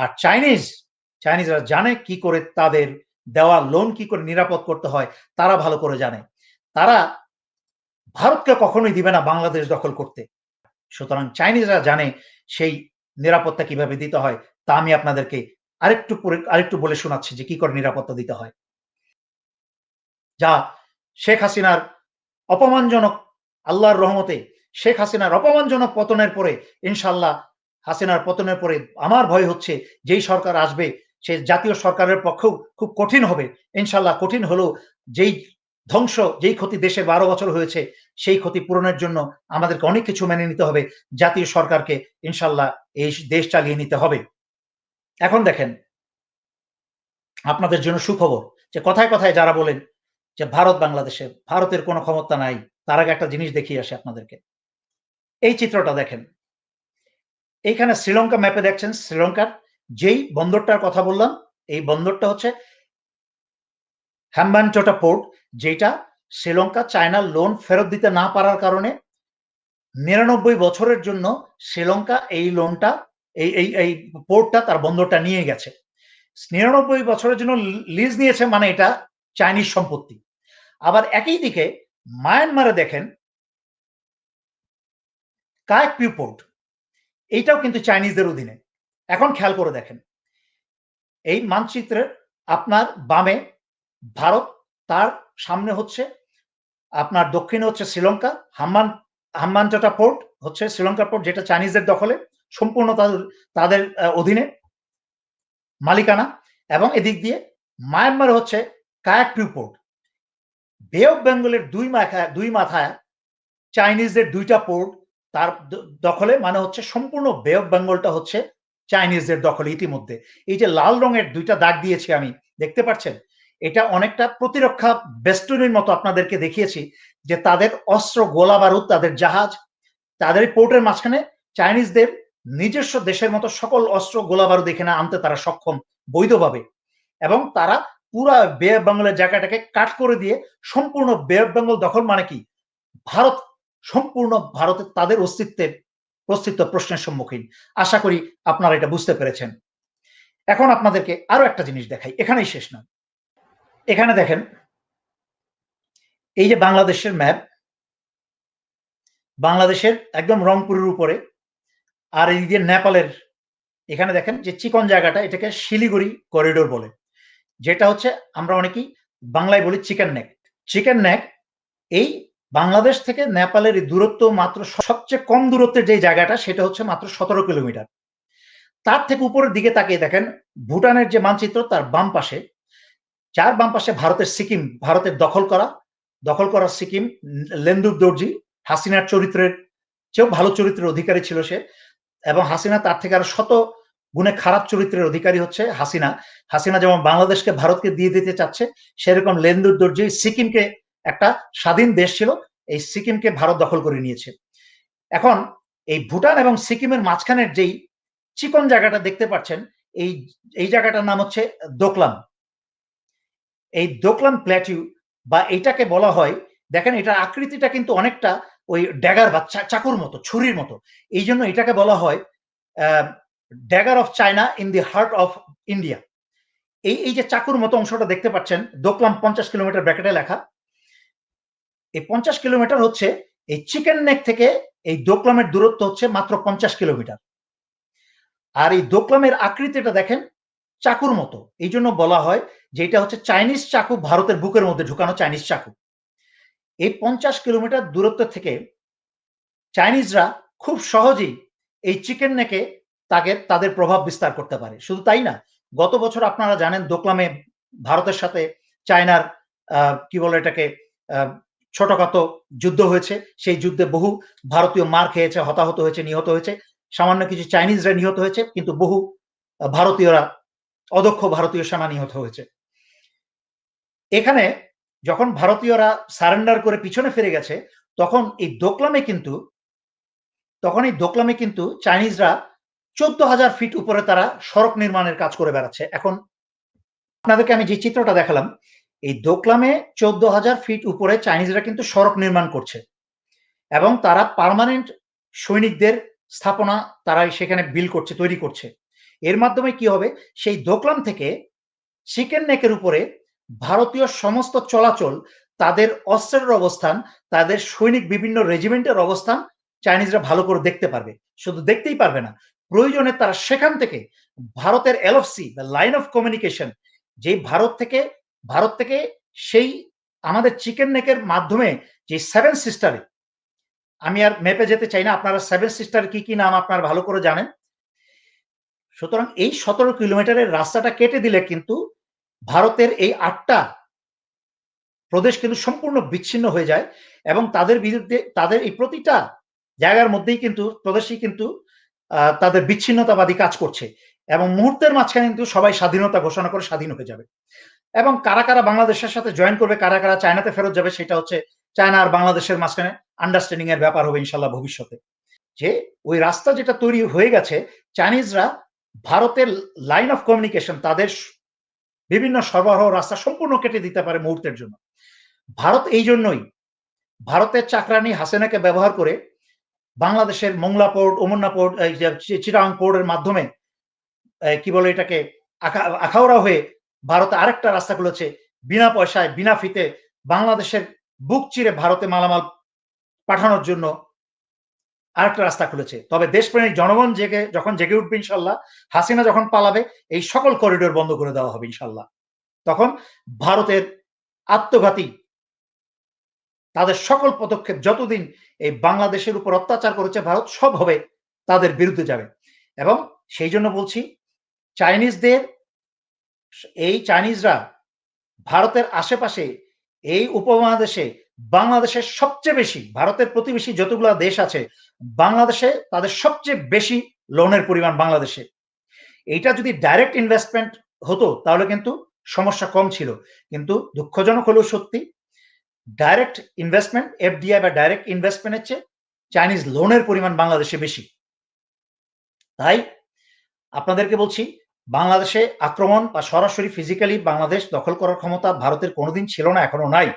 আর Chinese চাইনিজরা জানে কি করে তাদের দেওয়া লোন কি করে নিরাপদ করতে হয়, তারা ভালো করে জানে। তারা ভারতকে কখনোই দিবে না বাংলাদেশ দখল করতে। সুতরাং চাইনিজরা জানে সেই নিরাপত্তা কীভাবে দিতে হয়, তা আমি আপনাদেরকে আরেকটু আরেকটু বলে শোনাচ্ছি যে কি করে নিরাপত্তা দিতে হয়। যা শেখ হাসিনার অপমানজনক, আল্লাহর রহমতে শেখ হাসিনার অপমানজনক পতনের পরে ইনশাল্লাহ হাসিনার পতনের পরে আমার ভয় হচ্ছে যেই সরকার আসবে, সে জাতীয় সরকারের পক্ষেও খুব কঠিন হবে। ইনশাল্লাহ কঠিন হলেও যেই ধ্বংস, যেই ক্ষতি দেশে বারো বছর হয়েছে, সেই ক্ষতি পূরণের জন্য আমাদেরকে অনেক কিছু মেনে নিতে হবে। জাতীয় সরকারকে ইনশাল্লাহ এই দেশ চালিয়ে নিতে হবে। এখন দেখেন, আপনাদের জন্য সুখবর যে কথায় কথায় যারা বলেন যে ভারত বাংলাদেশে, ভারতের কোনো ক্ষমতা নাই, তার আগে একটা জিনিস দেখিয়ে আসে আপনাদেরকে। এই চিত্রটা দেখেন এইখানে শ্রীলঙ্কা ম্যাপে দেখছেন, শ্রীলঙ্কার যেই বন্দরটার কথা বললাম, এই বন্দরটা হচ্ছে হ্যাম্বানচোটা পোর্ট যেটা শ্রীলঙ্কা চায়নার লোন ফেরত দিতে না পারার কারণে নিরানব্বই বছরের জন্য শ্রীলঙ্কা এই লোনটা, এই এই এই পোর্টটা তার বন্দরটা নিয়ে গেছে। নিরানব্বই বছরের জন্য লিজ নিয়েছে মানে এটা চাইনিজ সম্পত্তি। আবার একই দিকে মায়ানমারে দেখেন কায়ক পিউ পোর্ট এইটাও কিন্তু চাইনিজদের অধীনে। এখন খেয়াল করে দেখেন। এই মানচিত্রের আপনার বামে ভারত, তার সামনে হচ্ছে আপনার দক্ষিণে হচ্ছে শ্রীলঙ্কা, হাম্মান হাম্মানচটা পোর্ট হচ্ছে শ্রীলঙ্কা পোর্ট যেটা চাইনিজদের দখলে, সম্পূর্ণ তাদের তাদের অধীনে মালিকানা। এবং এদিক দিয়ে মায়ানমার হচ্ছে কায়াকটিউ পোর্ট বে অফ বেঙ্গলের দুই মাথায় দুই মাথায় চাইনিজদের দুইটা পোর্ট তার দখলে মানে হচ্ছে সম্পূর্ণ বে অফ বেঙ্গলটা হচ্ছে চাইনিজদের দখলে ইতিমধ্যে। এই যে লাল রঙের দুইটা দাগ দিয়েছি আমি, দেখতে পাচ্ছেন? এটা অনেকটা প্রতিরক্ষা বেষ্টনীর মতো আপনাদেরকে দেখিয়েছি যে তাদের অস্ত্র, গোলা বারুদ, তাদের জাহাজ, তাদের পোর্টের মাঝখানে চাইনিজদের নিজস্ব দেশের মতো সকল অস্ত্র, গোলা বারুদ এখানে আনতে তারা সক্ষম বৈধভাবে। এবং তারা পুরা বে বেঙ্গলের জায়গাটাকে কাট করে দিয়ে সম্পূর্ণ বে অফ বেঙ্গল দখল মানে কি? ভারত সম্পূর্ণ ভারতে তাদের অস্তিত্বের অস্তিত্ব প্রশ্নের সম্মুখীন। আশা করি আপনারা এটা বুঝতে পেরেছেন। এখন আপনাদেরকে আরও একটা জিনিস দেখাই। এখানেই শেষ না। এখানে দেখেন, এই যে বাংলাদেশের ম্যাপ, বাংলাদেশের একদম রংপুরের উপরে, আর এই যে নেপালের, এখানে দেখেন যে চিকন জায়গাটা এটাকে শিলিগুড়ি করিডোর বলে। যেটা হচ্ছে আমরা অনেকেই বাংলায় বলি চিকেন নেক। চিকেন নেক এই বাংলাদেশ থেকে নেপালের দূরত্ব মাত্র সবচেয়ে কম দূরত্বের যে জায়গাটা, সেটা হচ্ছে মাত্র সতেরো কিলোমিটার। তার থেকে উপরের দিকে তাকিয়ে দেখেন, ভুটানের যে মানচিত্র তার বাম পাশে চার বাম পাশে ভারতের সিকিম, ভারতের দখল করা দখল করা সিকিম, লেন্দুর দর্জি, হাসিনার চরিত্রের চেয়েও ভালো চরিত্রের অধিকারী ছিল সে, এবং হাসিনা তার থেকে আরও শত গুণে খারাপ চরিত্রের অধিকারী হচ্ছে হাসিনা। হাসিনা যেমন বাংলাদেশকে ভারতকে দিয়ে দিতে চাচ্ছে, সেরকম লেন্দুর দর্জি সিকিমকে একটা স্বাধীন দেশ ছিল, এই সিকিমকে ভারত দখল করে নিয়েছে। এখন এই ভুটান এবং সিকিমের মাঝখানের যেই চিকন জায়গাটা দেখতে পাচ্ছেন, এই এই জায়গাটার নাম হচ্ছে দোকলাম। এই দোকলাম প্ল্যাটিউ বা এইটাকে বলা হয়, দেখেন এটার আকৃতিটা কিন্তু অনেকটা ওই ড্যাগার বা চাকুর মতো, ছুরির মতো। এই জন্য এটাকে বলা হয় dagger of China in the heart of India. এই এই যে চাকুর মতো অংশটা দেখতে পাচ্ছেন, দোকলাম পঞ্চাশ কিলোমিটার ব্র্যাকেটে লেখা এই পঞ্চাশ কিলোমিটার হচ্ছে এই চিকেন নেক থেকে এই দোকলামের দূরত্ব হচ্ছে মাত্র পঞ্চাশ কিলোমিটার। আর এই দোকলামের আকৃতিটা দেখেন চাকুর মতো। এই জন্য বলা হয় যে এটা হচ্ছে চাইনিজ চাকু, ভারতের বুকের মধ্যে ঢুকানো চাইনিজ চাকু। এই পঞ্চাশ কিলোমিটার দূরত্ব থেকে চাইনিজরা খুব সহজেই এই চিকেন নেকে তাকে, তাদের প্রভাব বিস্তার করতে পারে। শুধু তাই না, গত বছর আপনারা জানেন দোকলামে ভারতের সাথে চায়নার কি বলে এটাকে ছোটখাটো যুদ্ধ হয়েছে। সেই যুদ্ধে বহু ভারতীয় মার খেয়েছে, হতাহত হয়েছে, নিহত হয়েছে। সামান্য কিছু চাইনিজরা নিহত হয়েছে, কিন্তু বহু ভারতীয়রা, অদক্ষ ভারতীয় সেনা নিহত হয়েছে। এখানে যখন ভারতীয়রা সারেন্ডার করে পিছনে ফিরে গেছে, তখন এই দোকলামে কিন্তু, তখন এই দোকলামে কিন্তু চাইনিজরা চোদ্দ হাজার ফিট উপরে তারা সড়ক নির্মাণের কাজ করে বেড়াচ্ছে। এখন আপনাদেরকে আমি যে চিত্রটা দেখালাম এই দোকলামে চোদ্দ হাজার ফিট উপরে চাইনিজরা কিন্তু সড়ক নির্মাণ করছে। এবং তারা পারমানেন্ট সৈনিকদের স্থাপনা তারা সেখানে বিল করছে, তৈরি করছে। এর মাধ্যমে কি হবে? সেই দোকলাম থেকে চিকেন নেকের উপরে ভারতীয় সমস্ত চলাচল, তাদের অস্ত্রের অবস্থান, তাদের সৈনিক বিভিন্ন রেজিমেন্টের অবস্থান চাইনিজরা ভালো করে দেখতে পারবে। শুধু দেখতেই পারবে না, প্রয়োজনে তারা সেখান থেকে ভারতের এলএফসি বা লাইন অফ কমিউনিকেশন যে ভারত থেকে ভারত থেকে সেই আমাদের চিকেন নেকের মাধ্যমে যে সেভেন সিস্টারে আমি আর মেপে যেতে চাই না, আপনারা সেভেন সিস্টার কি কি নাম আপনার ভালো করে জানেন। সুতরাং এই সতেরো কিলোমিটারের রাস্তাটা কেটে দিলে কিন্তু ভারতের এই আটটা প্রদেশ কিন্তু সম্পূর্ণ বিচ্ছিন্ন হয়ে যায় এবং তাদের বিরুদ্ধে, তাদের এই প্রতিটা জায়গার মধ্যেই কিন্তু প্রদেশই কিন্তু তাদের বিচ্ছিন্নতাবাদী কাজ করছে এবং মুহূর্তের মাঝখানে কিন্তু সবাই স্বাধীনতা ঘোষণা করে স্বাধীন হয়ে যাবে। এবং কারা কারা বাংলাদেশের সাথে জয়েন করবে, কারা কারা চায়নাতে ফেরত যাবে, সেটা হচ্ছে চায়না আর বাংলাদেশের মাঝখানে আন্ডারস্ট্যান্ডিং এর ব্যাপার হবে ইনশাল্লাহ ভবিষ্যতে। যে ওই রাস্তা যেটা তৈরি হয়ে গেছে, চাইনিজরা ভারতের লাইন অফ কমিউনিকেশন তাদের বিভিন্ন সরবরাহ রাস্তা সম্পূর্ণ কেটে দিতে পারে মুহূর্তের জন্য। ভারত এই জন্যই, ভারতের চাকরানি হাসেনাকে ব্যবহার করে বাংলাদেশের মোংলা পোর্ট ওমন্না পোর্ট চিটাং পোর্টের মাধ্যমে কি বলে এটাকে আখাউড়া হয়ে ভারতে আরেকটা রাস্তা খুলেছে বিনা পয়সায়, বিনা ফিতে বাংলাদেশের বুক চিরে ভারতে মালামাল পাঠানোর জন্য আরেকটা রাস্তা খুলেছে। তবে দেশপ্রেমিক জনগণ জেগে, যখন জেগে উঠবে ইনশাল্লাহ, হাসিনা যখন পালাবে, এই সকল করিডোর বন্ধ করে দেওয়া হবে ইনশাল্লাহ। তখন ভারতের আত্মঘাতী তাদের সকল পদক্ষেপ যতদিন এই বাংলাদেশের উপর অত্যাচার করেছে ভারত, সব হবে তাদের বিরুদ্ধে যাবে। এবং সেই জন্য বলছি, চাইনিজদের এই চাইনিজরা ভারতের আশেপাশে, এই উপমহাদেশে বাংলাদেশের সবচেয়ে বেশি, ভারতের প্রতিবেশী যতগুলো দেশ আছে, বাংলাদেশে তাদের সবচেয়ে বেশি লোনের পরিমাণ বাংলাদেশে। এইটা যদি ডাইরেক্ট ইনভেস্টমেন্ট হতো, তাহলে কিন্তু সমস্যা কম ছিল। কিন্তু দুঃখজনক হলেও সত্যি ডাইরেক্ট ইনভেস্টমেন্ট এফডিআই বা ডাইরেক্ট ইনভেস্টমেন্টের চেয়ে চাইনিজ লোনের পরিমাণ বাংলাদেশে বেশি। তাই আপনাদেরকে বলছি বাংলাদেশে আক্রমণ বা সরাসরি ফিজিক্যালি বাংলাদেশ দখল করার ক্ষমতা ভারতের কোনোদিন ছিল না, এখনও নাই।